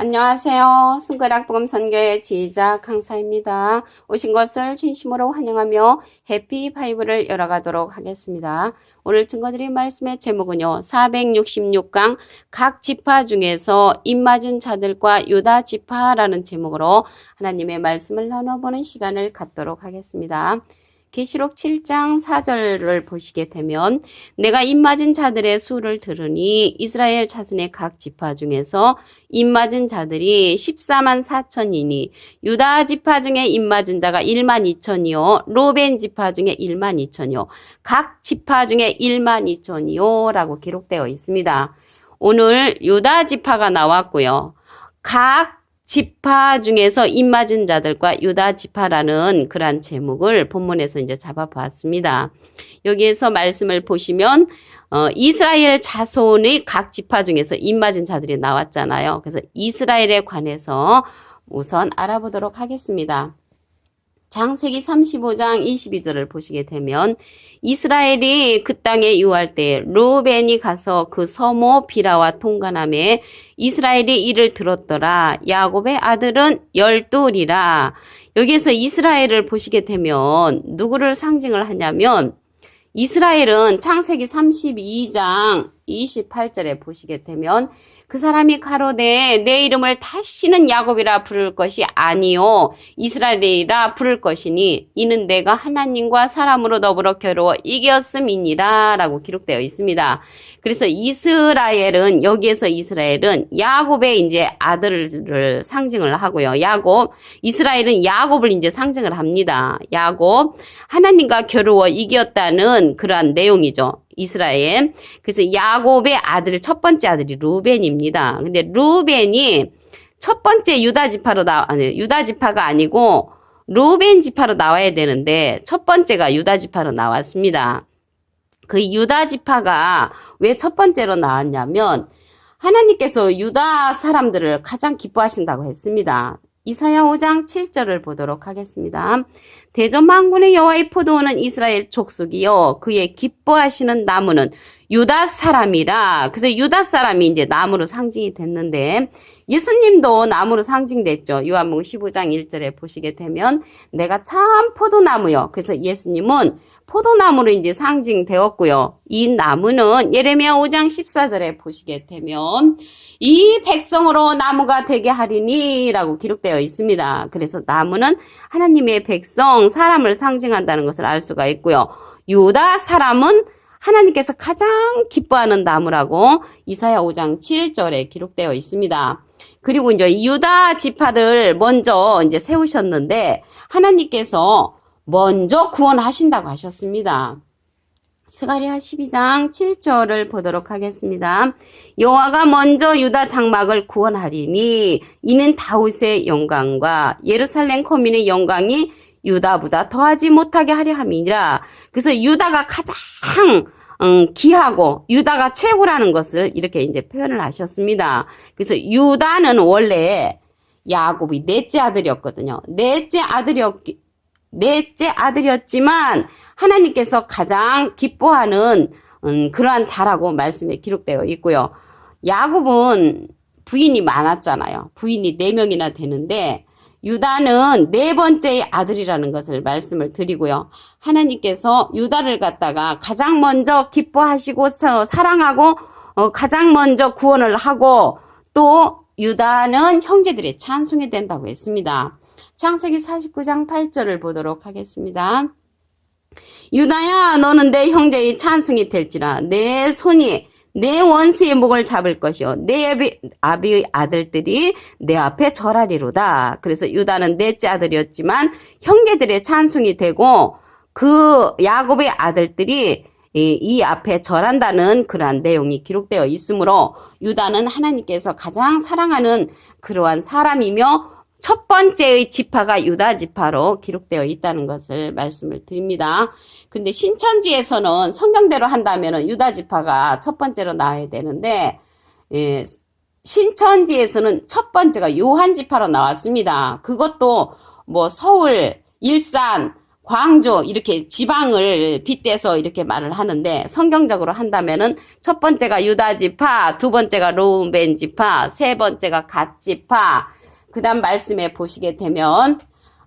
안녕하세요. 손가락 복음 선교의 지휘자 강사입니다. 오신 것을 진심으로 환영하며 해피 바이블을 열어가도록 하겠습니다. 오늘 증거드릴 말씀의 제목은요. 466강 각 지파 중에서 입맞은 자들과 유다 지파라는 제목으로 하나님의 말씀을 나눠보는 시간을 갖도록 하겠습니다. 계시록 7장 4절을 보시게 되면 내가 입맞은 자들의 수를 들으니 이스라엘 자손의 각 지파 중에서 입맞은 자들이 14만 4천이니 유다 지파 중에 입맞은 자가 1만 2천이요 로벤 지파 중에 1만 2천이요 각 지파 중에 1만 2천이요 라고 기록되어 있습니다. 오늘 유다 지파가 나왔고요. 각 지파 중에서 입맞은 자들과 유다 지파라는 그러한 제목을 본문에서 이제 잡아봤습니다. 여기에서 말씀을 보시면 어, 이스라엘 자손의 각 지파 중에서 입맞은 자들이 나왔잖아요. 그래서 이스라엘에 관해서 우선 알아보도록 하겠습니다. 장세기 35장 22절을 보시게 되면 이스라엘이 그 땅에 유할 때 루벤이 가서 그 서모 비라와 통관함에 이스라엘이 이를 들었더라. 야곱의 아들은 열둘이라. 여기에서 이스라엘을 보시게 되면 누구를 상징을 하냐면 이스라엘은 창세기 32장 28절에 보시게 되면 그 사람이 가로되 내 이름을 다시는 야곱이라 부를 것이 아니요 이스라엘이라 부를 것이니 이는 내가 하나님과 사람으로 더불어 겨루어 이겼음이니라 라고 기록되어 있습니다. 그래서 이스라엘은 여기에서 이스라엘은 야곱의 이제 아들을 상징을 하고요. 야곱 이스라엘은 야곱을 이제 상징을 합니다. 야곱 하나님과 겨루어 이겼다는 그러한 내용이죠. 이스라엘. 그래서 야곱의 아들 첫 번째 아들이 루벤입니다. 근데 루벤이 첫 번째 유다 지파로 나 아니 유다 지파가 아니고 루벤 지파로 나와야 되는데 첫 번째가 유다 지파로 나왔습니다. 그 유다 지파가 왜 첫 번째로 나왔냐면 하나님께서 유다 사람들을 가장 기뻐하신다고 했습니다. 이사야 5장 7절을 보도록 하겠습니다. 대전 망군의 여호와의 포도원은 이스라엘 족속이요 그의 기뻐하시는 나무는 유다 사람이라 그래서 유다 사람이 이제 나무로 상징이 됐는데 예수님도 나무로 상징됐죠. 요한복음 15장 1절에 보시게 되면 내가 참 포도나무요. 그래서 예수님은 포도나무로 이제 상징되었고요. 이 나무는 예레미야 5장 14절에 보시게 되면 이 백성으로 나무가 되게 하리니라고 기록되어 있습니다. 그래서 나무는 하나님의 백성 사람을 상징한다는 것을 알 수가 있고요. 유다 사람은 하나님께서 가장 기뻐하는 나무라고 이사야 5장 7절에 기록되어 있습니다. 그리고 이제 유다 지파를 먼저 이제 세우셨는데 하나님께서 먼저 구원하신다고 하셨습니다. 스가리아 12장 7절을 보도록 하겠습니다. 여호와가 먼저 유다 장막을 구원하리니 이는 다윗의 영광과 예루살렘 거민의 영광이 유다보다 더하지 못하게 하려 함이니라. 그래서 유다가 가장 음, 귀하고 유다가 최고라는 것을 이렇게 이제 표현을 하셨습니다. 그래서 유다는 원래 야곱이 넷째 아들이었거든요. 넷째 아들이었기 넷째 아들이었지만 하나님께서 가장 기뻐하는 음, 그러한 자라고 말씀에 기록되어 있고요. 야곱은 부인이 많았잖아요. 부인이 네 명이나 되는데 유다는 네 번째의 아들이라는 것을 말씀을 드리고요. 하나님께서 유다를 갖다가 가장 먼저 기뻐하시고 사랑하고 어, 가장 먼저 구원을 하고 또 유다는 형제들의 찬송이 된다고 했습니다. 창세기 49장 8절을 보도록 하겠습니다. 유다야 너는 내 형제의 찬송이 될지라 내 손이 내 원수의 목을 잡을 것이요 내 아비의 아들들이 내 앞에 절하리로다. 그래서 유다는 넷째 아들이었지만 형제들의 찬송이 되고 그 야곱의 아들들이 이, 이 앞에 절한다는 그러한 내용이 기록되어 있으므로 유다는 하나님께서 가장 사랑하는 그러한 사람이며 첫 번째의 지파가 유다 지파로 기록되어 있다는 것을 말씀을 드립니다. 근데 신천지에서는 성경대로 한다면 유다 지파가 첫 번째로 나와야 되는데 예, 신천지에서는 첫 번째가 요한 지파로 나왔습니다. 그것도 뭐 서울, 일산, 광주 이렇게 지방을 빗대서 이렇게 말을 하는데 성경적으로 한다면은 첫 번째가 유다 지파, 두 번째가 로운벤 지파, 세 번째가 갓 지파. 그 다음 말씀에 보시게 되면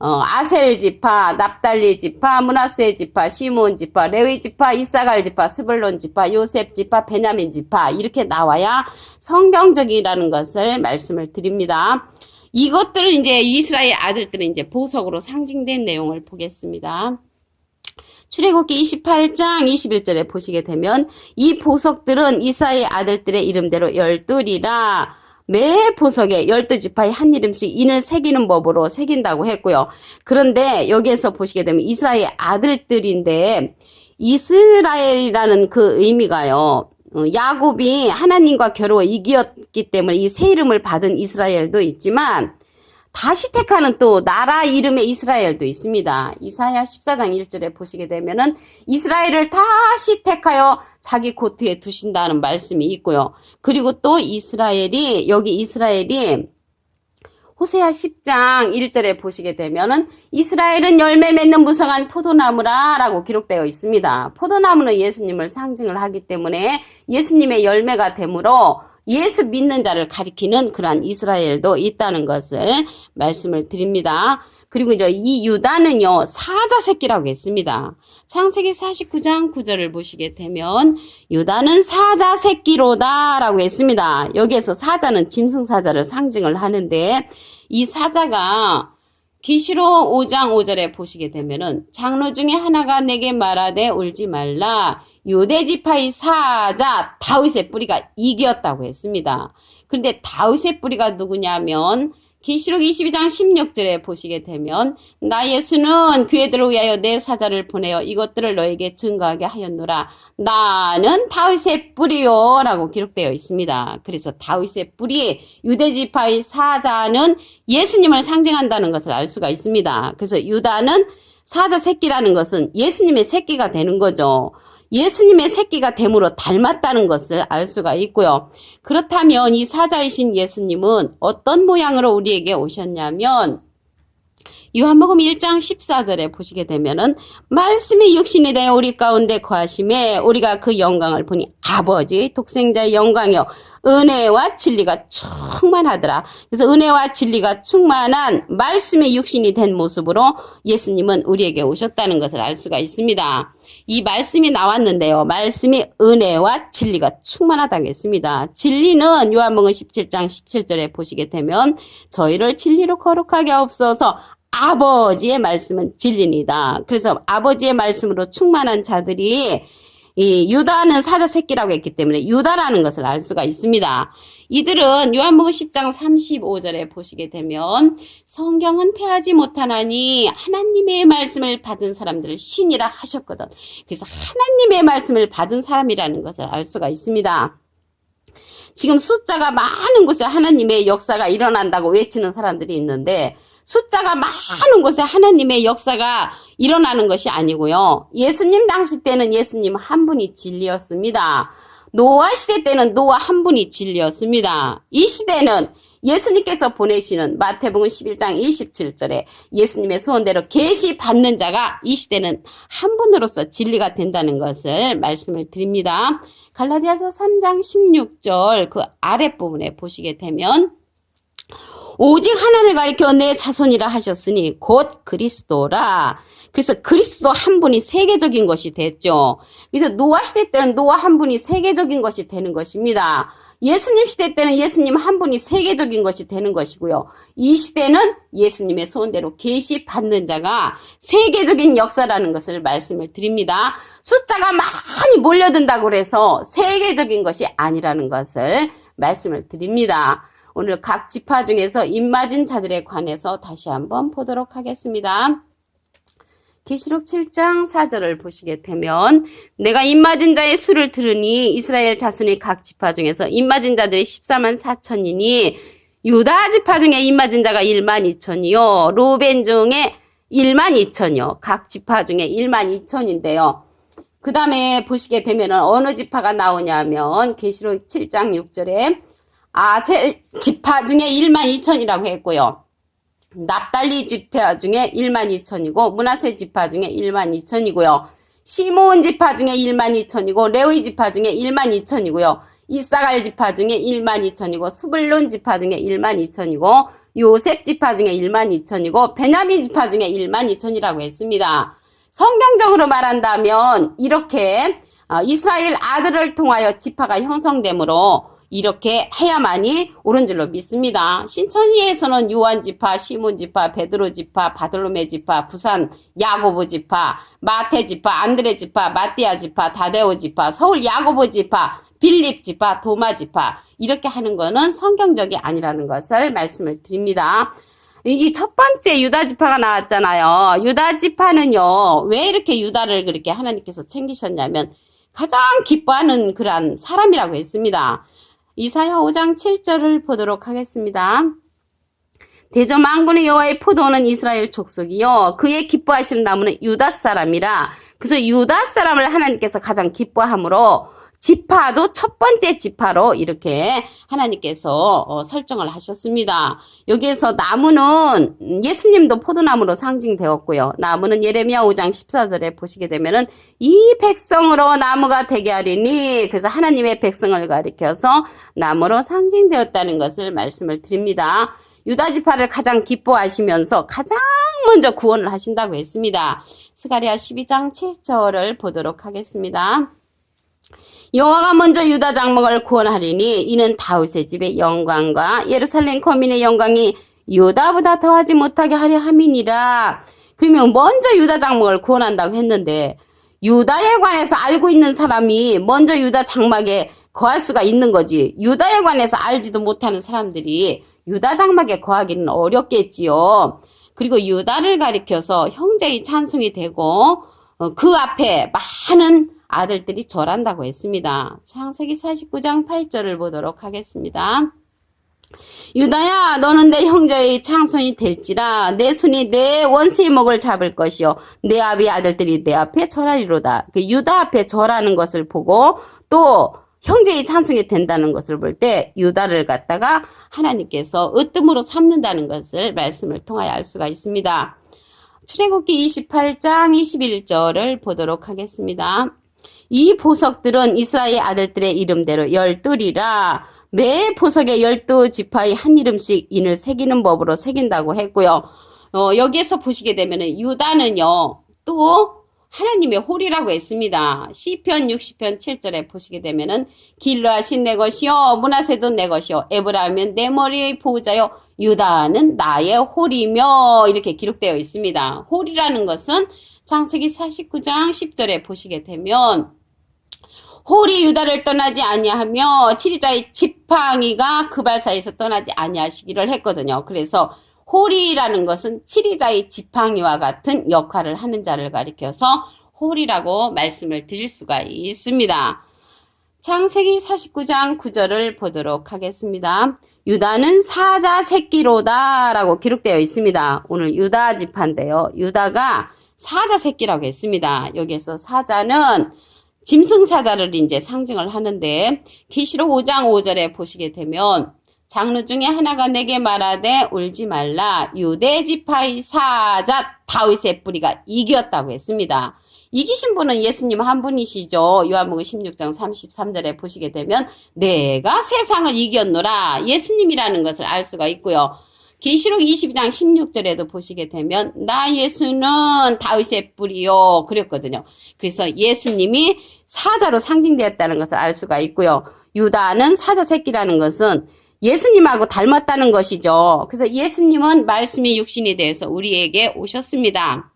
어, 아셀 지파, 납달리 지파, 문하세 지파, 시몬 지파, 레위 지파, 이사갈 지파, 스불론 지파, 요셉 지파, 베냐민 지파 이렇게 나와야 성경적이라는 것을 말씀을 드립니다. 이것들을 이제 이스라엘 아들들은 이제 보석으로 상징된 내용을 보겠습니다. 출애굽기 28장 21절에 보시게 되면 이 보석들은 이스라엘 아들들의 이름대로 열둘이라 매 보석에 열두 지파의 한 이름씩 인을 새기는 법으로 새긴다고 했고요. 그런데 여기에서 보시게 되면 이스라엘 아들들인데 이스라엘이라는 그 의미가요. 어, 야곱이 하나님과 겨루어 이기었기 때문에 이 새 이름을 받은 이스라엘도 있지만 다시 택하는 또 나라 이름의 이스라엘도 있습니다. 이사야 14장 1절에 보시게 되면은 이스라엘을 다시 택하여 자기 고트에 두신다는 말씀이 있고요. 그리고 또 이스라엘이 여기 이스라엘이 호세아 10장 1절에 보시게 되면은 이스라엘은 열매 맺는 무성한 포도나무라라고 기록되어 있습니다. 포도나무는 예수님을 상징을 하기 때문에 예수님의 열매가 되므로 예수 믿는 자를 가리키는 그러한 이스라엘도 있다는 것을 말씀을 드립니다. 그리고 이제 이 유다는요, 사자 새끼라고 했습니다. 창세기 49장 9절을 보시게 되면 유다는 사자 새끼로다라고 했습니다. 여기에서 사자는 짐승 사자를 상징을 하는데 이 사자가 계시록 5장 5절에 보시게 되면은 장로 중에 하나가 내게 말하되 울지 말라 유대 지파의 사자 다윗의 뿌리가 이겼다고 했습니다. 그런데 다윗의 뿌리가 누구냐면 계시록 22장 16절에 보시게 되면 나 예수는 그 애들을 위하여 내 사자를 보내어 이것들을 너에게 증거하게 하였노라 나는 다윗의 뿌리요라고 기록되어 있습니다. 그래서 다윗의 뿌리 유대 지파의 사자는 예수님을 상징한다는 것을 알 수가 있습니다. 그래서 유다는 사자 새끼라는 것은 예수님의 새끼가 되는 거죠. 예수님의 새끼가 됨으로 닮았다는 것을 알 수가 있고요. 그렇다면 이 사자이신 예수님은 어떤 모양으로 우리에게 오셨냐면 요한복음 1장 14절에 보시게 되면은 말씀이 육신이 되어 우리 가운데 거하심에 우리가 그 영광을 보니 아버지의 독생자의 영광이요 은혜와 진리가 충만하더라. 그래서 은혜와 진리가 충만한 말씀이 육신이 된 모습으로 예수님은 우리에게 오셨다는 것을 알 수가 있습니다. 이 말씀이 나왔는데요. 말씀이 은혜와 진리가 충만하다고 했습니다. 진리는 요한복음 17장 17절에 보시게 되면 저희를 진리로 거룩하게 하옵소서 아버지의 말씀은 진리니다. 그래서 아버지의 말씀으로 충만한 자들이 이 유다는 사자 새끼라고 했기 때문에 유다라는 것을 알 수가 있습니다. 이들은 요한복음 10장 35절에 보시게 되면 성경은 패하지 못하나니 하나님의 말씀을 받은 사람들을 신이라 하셨거든. 그래서 하나님의 말씀을 받은 사람이라는 것을 알 수가 있습니다. 지금 숫자가 많은 곳에 하나님의 역사가 일어난다고 외치는 사람들이 있는데 숫자가 많은 곳에 하나님의 역사가 일어나는 것이 아니고요. 예수님 당시 때는 예수님 한 분이 진리였습니다. 노아 시대 때는 노아 한 분이 진리였습니다. 이 시대는 예수님께서 보내시는 마태복음 11장 27절에 예수님의 소원대로 계시 받는 자가 이 시대는 한 분으로서 진리가 된다는 것을 말씀을 드립니다. 갈라디아서 3장 16절 그 아랫부분에 보시게 되면 오직 하나를 가리켜 내 자손이라 하셨으니 곧 그리스도라. 그래서 그리스도 한 분이 세계적인 것이 됐죠. 그래서 노아 시대 때는 노아 한 분이 세계적인 것이 되는 것입니다. 예수님 시대 때는 예수님 한 분이 세계적인 것이 되는 것이고요. 이 시대는 예수님의 소원대로 계시 받는 자가 세계적인 역사라는 것을 말씀을 드립니다. 숫자가 많이 몰려든다고 해서 세계적인 것이 아니라는 것을 말씀을 드립니다. 오늘 각 지파 중에서 입맞은 자들에 관해서 다시 한번 보도록 하겠습니다. 계시록 7장 4절을 보시게 되면 내가 입맞은 자의 수를 들으니 이스라엘 자손의 각 지파 중에서 입맞은 자들이 14만 4천이니 유다 지파 중에 입맞은 자가 1만 2천이요 로벤 중에 1만 2천이요 각 지파 중에 1만 2천인데요. 그 다음에 보시게 되면 어느 지파가 나오냐면 계시록 7장 6절에 아셀 지파 중에 1만 2천이라고 했고요. 납달리 지파 중에 1만 2천이고 문하세 지파 중에 1만 2천이고요. 시몬 지파 중에 1만 2천이고 레위 지파 중에 1만 2천이고요. 이사갈 지파 중에 1만 2천이고 스불론 지파 중에 1만 2천이고 요셉 지파 중에 1만 2천이고 베냐민 지파 중에 1만 2천이라고 했습니다. 성경적으로 말한다면 이렇게 어, 이스라엘 아들을 통하여 지파가 형성되므로 이렇게 해야만이 옳은 줄로 믿습니다. 신천지에서는 요한 지파, 시몬 지파, 베드로 지파, 바돌로메 지파, 부산 야고보 지파, 마태 지파, 안드레 지파, 마띠아 지파, 다데오 지파, 서울 야고보 지파, 빌립 지파, 도마 지파 이렇게 하는 거는 성경적이 아니라는 것을 말씀을 드립니다. 이첫 번째 유다 지파가 나왔잖아요. 유다 지파는요, 왜 이렇게 유다를 그렇게 하나님께서 챙기셨냐면 가장 기뻐하는 그러한 사람이라고 했습니다. 이사야 5장 7절을 보도록 하겠습니다. 대저 망군의 여호와의 포도는 이스라엘 족속이요 그의 기뻐하시는 나무는 유다 사람이라 그래서 유다 사람을 하나님께서 가장 기뻐함으로 지파도 첫 번째 지파로 이렇게 하나님께서 어, 설정을 하셨습니다. 여기에서 나무는 예수님도 포도나무로 상징되었고요. 나무는 예레미야 5장 14절에 보시게 되면은 이 백성으로 나무가 되게 하리니 그래서 하나님의 백성을 가리켜서 나무로 상징되었다는 것을 말씀을 드립니다. 유다 지파를 가장 기뻐하시면서 가장 먼저 구원을 하신다고 했습니다. 스가리아 12장 7절을 보도록 하겠습니다. 여호와가 먼저 유다 장막을 구원하리니 이는 다윗의 집의 영광과 예루살렘 거민의 영광이 유다보다 더하지 못하게 하려 함이니라. 그러면 먼저 유다 장막을 구원한다고 했는데 유다에 관해서 알고 있는 사람이 먼저 유다 장막에 거할 수가 있는 거지. 유다에 관해서 알지도 못하는 사람들이 유다 장막에 거하기는 어렵겠지요. 그리고 유다를 가리켜서 형제의 찬송이 되고 어, 그 앞에 많은 아들들이 절한다고 했습니다. 창세기 49장 8절을 보도록 하겠습니다. 유다야 너는 내 형제의 창손이 될지라 내 손이 내 원수의 목을 잡을 것이요 내 아비 아들들이 내 앞에 절하리로다. 그 유다 앞에 절하는 것을 보고 또 형제의 찬송이 된다는 것을 볼 때 유다를 갖다가 하나님께서 으뜸으로 삼는다는 것을 말씀을 통하여 알 수가 있습니다. 출애굽기 28장 21절을 보도록 하겠습니다. 이 보석들은 이스라엘 아들들의 이름대로 열둘이라 매 보석에 열두 지파의 한 이름씩 인을 새기는 법으로 새긴다고 했고요. 어, 여기에서 보시게 되면 유다는요 또 하나님의 홀이라고 했습니다. 시편 60편 7절에 보시게 되면은 길러하신 내 것이요 문하세도 내 것이요 에브라임은 내 머리의 보호자요 유다는 나의 홀이며 이렇게 기록되어 있습니다. 홀이라는 것은 창세기 49장 10절에 보시게 되면 홀이 유다를 떠나지 아니하며 치리자의 지팡이가 그 발 사이에서 떠나지 아니하시기를 했거든요. 그래서 홀이라는 것은 치리자의 지팡이와 같은 역할을 하는 자를 가리켜서 홀이라고 말씀을 드릴 수가 있습니다. 창세기 49장 9절을 보도록 하겠습니다. 유다는 사자 새끼로다 라고 기록되어 있습니다. 오늘 유다 지파인데요. 유다가 사자 새끼라고 했습니다. 여기에서 사자는 짐승사자를 이제 상징을 하는데 계시록 5장 5절에 보시게 되면 장로 중에 하나가 내게 말하되 울지 말라 유대 지파의 사자 다윗의 뿌리가 이겼다고 했습니다. 이기신 분은 예수님 한 분이시죠. 요한복음 16장 33절에 보시게 되면 내가 세상을 이겼노라 예수님이라는 것을 알 수가 있고요. 계시록 22장 16절에도 보시게 되면 나 예수는 다윗의 뿌리요 그랬거든요. 그래서 예수님이 사자로 상징되었다는 것을 알 수가 있고요. 유다는 사자 새끼라는 것은 예수님하고 닮았다는 것이죠. 그래서 예수님은 말씀의 육신에 대해서 우리에게 오셨습니다.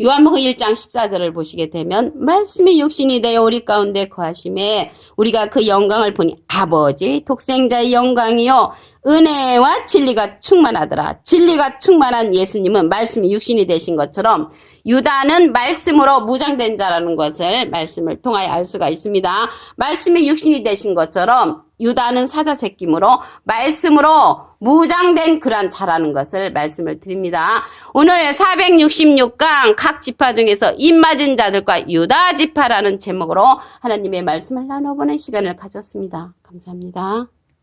요한복음 1장 14절을 보시게 되면 말씀의 육신이 되어 우리 가운데 거하심에 우리가 그 영광을 보니 아버지 독생자의 영광이요 은혜와 진리가 충만하더라. 진리가 충만한 예수님은 말씀이 육신이 되신 것처럼 유다는 말씀으로 무장된 자라는 것을 말씀을 통하여 알 수가 있습니다. 말씀이 육신이 되신 것처럼 유다는 사자 새끼므로 말씀으로 무장된 그런 자라는 것을 말씀을 드립니다. 오늘 466강 각 지파 중에서 입맞은 자들과 유다 지파라는 제목으로 하나님의 말씀을 나눠보는 시간을 가졌습니다. 감사합니다.